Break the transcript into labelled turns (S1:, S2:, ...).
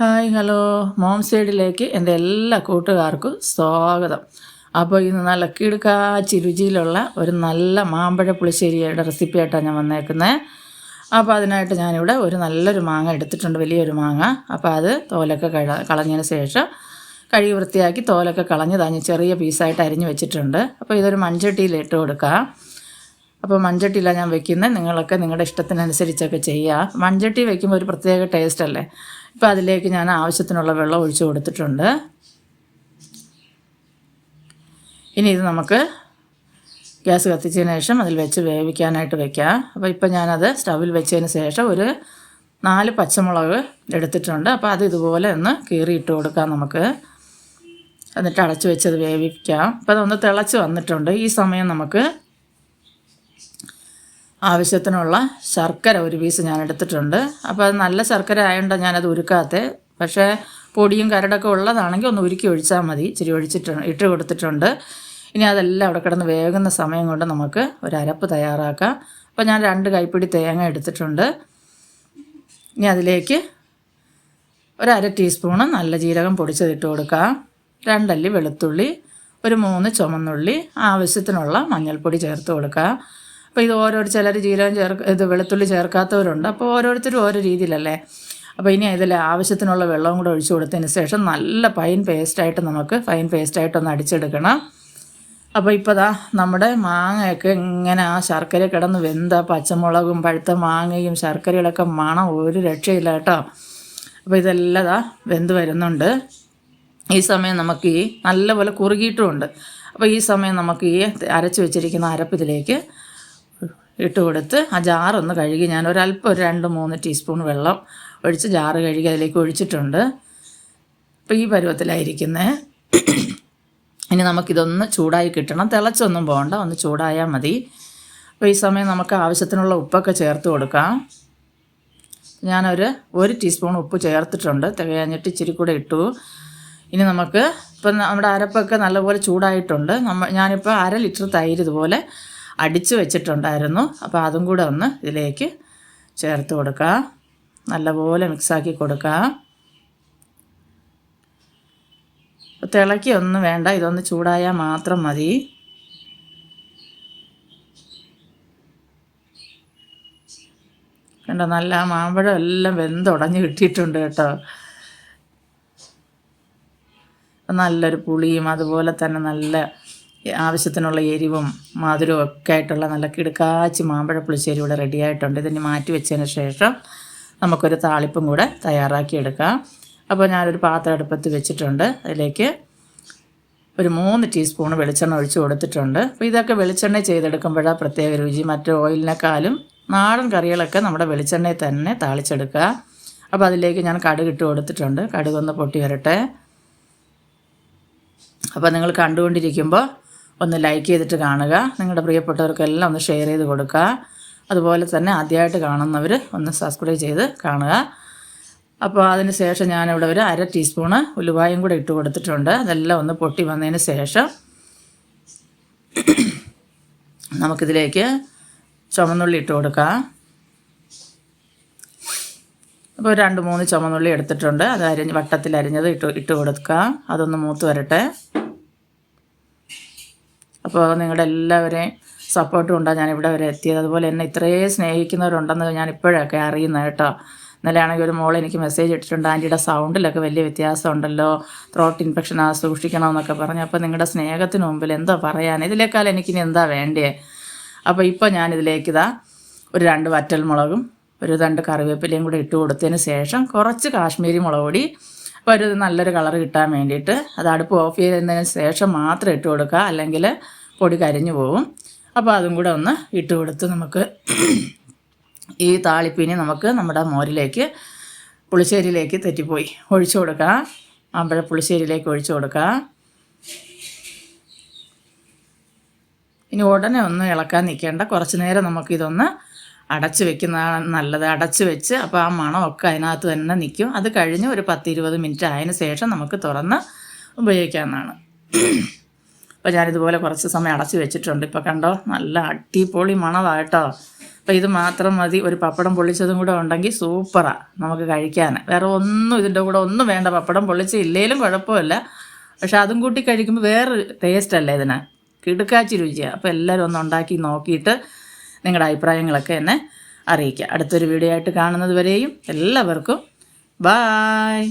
S1: Hi hello. Mom സൈഡിലേക്ക് എന്റെ എല്ലാ കൂട്ടുകാർക്കും സ്വാഗതം. അപ്പോൾ ഇന്ന് നല്ല കിടുക്കാച്ചി രുചിയിലുള്ള ഒരു നല്ല മാമ്പഴ പുളിശ്ശേരിയുടെ റെസിപ്പി ആയിട്ടാണ് ഞാൻ വന്നേക്കുന്നത് അപ്പോൾ അതിനായിട്ട് ഞാനിവിടെ ഒരു നല്ലൊരു മാങ്ങ എടുത്തിട്ടുണ്ട് വലിയൊരു മാങ്ങ. അപ്പോൾ അത് തോലൊക്കെ കഴ കളഞ്ഞതിന് ശേഷം കഴുകി വൃത്തിയാക്കി തോലൊക്കെ കളഞ്ഞ് തഞ്ഞ് ചെറിയ പീസായിട്ട് അരിഞ്ഞ് വെച്ചിട്ടുണ്ട്. അപ്പോൾ ഇതൊരു മൺചട്ടിയിൽ ഇട്ട് കൊടുക്കുക അപ്പോൾ മൺചട്ടിയിലാണ് ഞാൻ വെക്കുന്നത്. നിങ്ങളൊക്കെ നിങ്ങളുടെ ഇഷ്ടത്തിനനുസരിച്ചൊക്കെ ചെയ്യുക മൺചട്ടി വെക്കുമ്പോൾ ഒരു പ്രത്യേക ടേസ്റ്റ് അല്ലേ? ഇപ്പോൾ അതിലേക്ക് ഞാൻ ആവശ്യത്തിനുള്ള വെള്ളം ഒഴിച്ചു കൊടുത്തിട്ടുണ്ട്. ഇനി ഇത് നമുക്ക് ഗ്യാസ് കത്തിച്ചതിന് ശേഷം അതിൽ വെച്ച് വേവിക്കാനായിട്ട് വെക്കാം. അപ്പോൾ ഇപ്പോൾ ഞാനത് സ്റ്റവിൽ വെച്ചതിന് ശേഷം ഒരു നാല് പച്ചമുളക് എടുത്തിട്ടുണ്ട്. അപ്പോൾ അത് ഇതുപോലെ ഒന്ന് കീറി ഇട്ട് കൊടുക്കാം നമുക്ക്. എന്നിട്ട് അടച്ചു വെച്ചത് വേവിക്കാം. അപ്പോൾ അതൊന്ന് തിളച്ച് വന്നിട്ടുണ്ട്. ഈ സമയം നമുക്ക് ആവശ്യത്തിനുള്ള ശർക്കര ഒരു പീസ് ഞാൻ എടുത്തിട്ടുണ്ട്. അപ്പോൾ അത് നല്ല ശർക്കര ആയതുകൊണ്ട് ഞാനത് ഉരുക്കാത്ത. പക്ഷേ പൊടിയും കരടൊക്കെ ഉള്ളതാണെങ്കിൽ ഒന്ന് ഉരുക്കി ഒഴിച്ചാൽ മതി. ഇച്ചിരി ഒഴിച്ചിട്ട് ഇട്ട് കൊടുത്തിട്ടുണ്ട്. ഇനി അതെല്ലാം അവിടെ കിടന്ന് വേകുന്ന സമയം കൊണ്ട് നമുക്ക് ഒരു അരപ്പ് തയ്യാറാക്കാം. അപ്പോൾ ഞാൻ രണ്ട് കൈപ്പിടി തേങ്ങ എടുത്തിട്ടുണ്ട്. ഇനി അതിലേക്ക് ഒരു അര ടീസ്പൂണ് നല്ല ജീരകം പൊടിച്ചതിട്ട് കൊടുക്കാം. രണ്ടല്ലി വെളുത്തുള്ളി ഒരു മൂന്ന് ചുമന്നുള്ളി ആവശ്യത്തിനുള്ള മഞ്ഞൾപ്പൊടി ചേർത്ത് കൊടുക്കുക അപ്പോൾ ഇത് ഓരോരു ചിലർ ജീരകം ചേർക്ക ഇത് വെളുത്തുള്ളി ചേർക്കാത്തവരുണ്ട്. അപ്പോൾ ഓരോരുത്തരും ഓരോ രീതിയിലല്ലേ? അപ്പോൾ ഇനി ഇതിൽ ആവശ്യത്തിനുള്ള വെള്ളവും കൂടെ ഒഴിച്ചു കൊടുത്തതിന് ശേഷം നല്ല ഫൈൻ പേസ്റ്റായിട്ട് നമുക്ക് ഫൈൻ പേസ്റ്റായിട്ടൊന്ന് അടിച്ചെടുക്കണം. അപ്പോൾ ഇപ്പോൾ ദാ നമ്മുടെ മാങ്ങയൊക്കെ ഇങ്ങനെ ആ ശർക്കര കിടന്ന് വെന്ത പച്ചമുളകും പഴുത്ത മാങ്ങയും ശർക്കരയിലൊക്കെ മണം ഒരു രക്ഷയില്ല കേട്ടോ. അപ്പോൾ ഇതെല്ലാം ദാ വെന്ത് വരുന്നുണ്ട്. ഈ സമയം നമുക്ക് ഈ നല്ലപോലെ കുറുകിയിട്ടുമുണ്ട് അപ്പോൾ ഈ സമയം നമുക്ക് ഈ അരച്ച് വെച്ചിരിക്കുന്ന അരപ്പിതിലേക്ക് ഇട്ട് കൊടുത്ത് ആ ജാറൊന്ന് കഴുകി ഞാൻ ഒരല്പം ഒരു രണ്ട് മൂന്ന് ടീസ്പൂൺ വെള്ളം ഒഴിച്ച് ജാറ് കഴുകി അതിലേക്ക് ഒഴിച്ചിട്ടുണ്ട്. അപ്പോൾ ഈ പരുവത്തിലായിരിക്കുന്നത് ഇനി നമുക്കിതൊന്ന് ചൂടായി കിട്ടണം. തിളച്ചൊന്നും പോകണ്ട ഒന്ന് ചൂടായാൽ മതി. അപ്പോൾ ഈ സമയം നമുക്ക് ആവശ്യത്തിനുള്ള ഉപ്പൊക്കെ ചേർത്ത് കൊടുക്കാം. ഞാനൊരു ഒരു ടീസ്പൂൺ ഉപ്പ് ചേർത്തിട്ടുണ്ട്. തികഞ്ഞിട്ട് ഇച്ചിരി കൂടെ ഇട്ടു. ഇനി നമുക്ക് ഇപ്പം നമ്മുടെ അരപ്പൊക്കെ നല്ലപോലെ ചൂടായിട്ടുണ്ട്. നമ്മൾ ഞാനിപ്പോൾ അര ലിറ്റർ തൈര് ഇതുപോലെ അടിച്ച് വെച്ചിട്ടുണ്ടായിരുന്നു. അപ്പോൾ അതും കൂടെ ഒന്ന് ഇതിലേക്ക് ചേർത്ത് കൊടുക്കുക. നല്ലപോലെ മിക്സാക്കി കൊടുക്കുക. തിളക്കി ഒന്നും വേണ്ട. ഇതൊന്ന് ചൂടായാൽ മാത്രം മതി. കണ്ടോ? നല്ല മാമ്പഴം എല്ലാം വെന്തുടഞ്ഞ് കിട്ടിയിട്ടുണ്ട് കേട്ടോ. നല്ലൊരു പുളിയും അതുപോലെ തന്നെ നല്ല ആവശ്യത്തിനുള്ള എരിവും മധുരവും ഒക്കെ ആയിട്ടുള്ള നല്ല കിടുക്കാച്ചി മാമ്പഴ പുളിശ്ശേരി ഇവിടെ റെഡിയായിട്ടുണ്ട് ഇതിന് മാറ്റി വെച്ചതിന് ശേഷം നമുക്കൊരു താളിപ്പും കൂടെ തയ്യാറാക്കിയെടുക്കാം അപ്പോൾ ഞാനൊരു പാത്രം അടുപ്പത്ത് വെച്ചിട്ടുണ്ട്. അതിലേക്ക് ഒരു മൂന്ന് ടീസ്പൂൺ വെളിച്ചെണ്ണ ഒഴിച്ച് കൊടുത്തിട്ടുണ്ട്. അപ്പോൾ ഇതൊക്കെ വെളിച്ചെണ്ണ ചെയ്തെടുക്കുമ്പോഴാണ് പ്രത്യേക രുചി. മറ്റു ഓയിലിനേക്കാളും നാടൻ കറികളൊക്കെ നമ്മുടെ വെളിച്ചെണ്ണയിൽ തന്നെ താളിച്ചെടുക്കുക. അപ്പോൾ അതിലേക്ക് ഞാൻ കടുക് ഇട്ട് കൊടുത്തിട്ടുണ്ട്. കടുകൊന്ന് പൊട്ടി വരട്ടെ അപ്പോൾ നിങ്ങൾ കണ്ടുകൊണ്ടിരിക്കുമ്പോൾ ഒന്ന് ലൈക്ക് ചെയ്തിട്ട് കാണുക. നിങ്ങളുടെ പ്രിയപ്പെട്ടവർക്കെല്ലാം ഒന്ന് ഷെയർ ചെയ്ത് കൊടുക്കുക. അതുപോലെ തന്നെ ആദ്യമായിട്ട് കാണുന്നവർ ഒന്ന് സബ്സ്ക്രൈബ് ചെയ്ത് കാണുക. അപ്പോൾ അതിന് ശേഷം ഞാനിവിടെ ഒരു അര ടീസ്പൂണ് ഉലുവായും കൂടെ ഇട്ട് കൊടുത്തിട്ടുണ്ട്. അതെല്ലാം ഒന്ന് പൊട്ടി വന്നതിന് ശേഷം നമുക്കിതിലേക്ക് ചുമന്നുള്ളി ഇട്ട് കൊടുക്കാം. അപ്പോൾ രണ്ട് മൂന്ന് ചുമന്നുള്ളി എടുത്തിട്ടുണ്ട്. അത് അരിഞ്ഞ് വട്ടത്തിൽ അരിഞ്ഞത് ഇട്ട് ഇട്ട് കൊടുക്കുക അതൊന്ന് മൂത്ത് വരട്ടെ. അപ്പോൾ നിങ്ങളുടെ എല്ലാവരെയും സപ്പോർട്ടും ഉണ്ടാകും ഞാൻ ഇവിടെ വരെ എത്തിയത്. അതുപോലെ എന്നെ ഇത്രയും സ്നേഹിക്കുന്നവരുണ്ടെന്ന് ഞാൻ ഇപ്പോഴൊക്കെ അറിയുന്നത് കേട്ടോ. ഇന്നലെയാണെങ്കിൽ ഒരു മോൾ എനിക്ക് മെസ്സേജ് ഇട്ടിട്ടുണ്ട് ആന്റിയുടെ സൗണ്ടിലൊക്കെ വലിയ വ്യത്യാസമുണ്ടല്ലോ. ത്രോട്ട് ഇൻഫെക്ഷൻ ആ സൂക്ഷിക്കണമെന്നൊക്കെ പറഞ്ഞു. അപ്പോൾ നിങ്ങളുടെ സ്നേഹത്തിന് മുമ്പിൽ എന്താ പറയാൻ ഇതിലേക്കാൾ എനിക്കിനി എന്താ വേണ്ടേ? അപ്പോൾ ഇപ്പോൾ ഞാനിതിലേക്ക് ഇതാ ഒരു രണ്ട് വറ്റൽ മുളകും ഒരു രണ്ട് കറിവേപ്പിലയും കൂടെ ഇട്ട് കൊടുത്തതിന് ശേഷം കുറച്ച് കാശ്മീരി മുളക് പൊടി അപ്പോൾ ഒരു നല്ലൊരു കളർ കിട്ടാൻ വേണ്ടിയിട്ട് അത് അടുപ്പ് ഓഫ് ചെയ്തതിന് ശേഷം മാത്രം ഇട്ട് കൊടുക്കുക. അല്ലെങ്കിൽ പൊടി കരിഞ്ഞു പോകും അപ്പോൾ അതും കൂടെ ഒന്ന് ഇട്ട് കൊടുത്ത് നമുക്ക് ഈ താളിപ്പിനി നമുക്ക് നമ്മുടെ മോരിലേക്ക് പുളിശ്ശേരിയിലേക്ക് തെറ്റിപ്പോയി. ഒഴിച്ചു കൊടുക്കാം. അമ്പഴ പുളിശ്ശേരിയിലേക്ക് ഒഴിച്ചു കൊടുക്കാം. ഇനി ഉടനെ ഒന്ന് ഇളക്കാൻ നിൽക്കേണ്ട. കുറച്ച് നേരം നമുക്കിതൊന്ന് അടച്ചു വെക്കുന്നതാണ് നല്ലത് അടച്ചു വെച്ച് അപ്പോൾ ആ മണമൊക്കെ അതിനകത്ത് തന്നെ നിൽക്കും അത് കഴിഞ്ഞ് ഒരു പത്തിരുപത് മിനിറ്റ് ആയതിനു ശേഷം നമുക്ക് തുറന്ന് ഉപയോഗിക്കാവുന്നതാണ്. അപ്പോൾ ഞാനിതുപോലെ കുറച്ച് സമയം അടച്ചു വെച്ചിട്ടുണ്ട്. ഇപ്പോൾ കണ്ടോ? നല്ല അടിപൊളി മണമായിട്ടോ അപ്പോൾ ഇത് മാത്രം മതി. ഒരു പപ്പടം പൊള്ളിച്ചതും കൂടെ ഉണ്ടെങ്കിൽ സൂപ്പറാണ് നമുക്ക് കഴിക്കാൻ വേറെ ഒന്നും ഇതിന്റെ കൂടെ ഒന്നും വേണ്ട. പപ്പടം പൊള്ളിച്ച് ഇല്ലേലും കുഴപ്പമില്ല. പക്ഷെ അതും കൂട്ടി കഴിക്കുമ്പോൾ വേറൊരു ടേസ്റ്റ് അല്ലേ ഇതിന്? കിടുക്കാച്ചി രുചിയാണ് അപ്പോൾ എല്ലാവരും ഒന്ന് ഉണ്ടാക്കി നോക്കിയിട്ട് നിങ്ങളുടെ അഭിപ്രായങ്ങളൊക്കെ എന്നെ അറിയിക്കുക. അടുത്തൊരു വീഡിയോ ആയിട്ട് കാണുന്നത് വരെയും എല്ലാവർക്കും ബായ്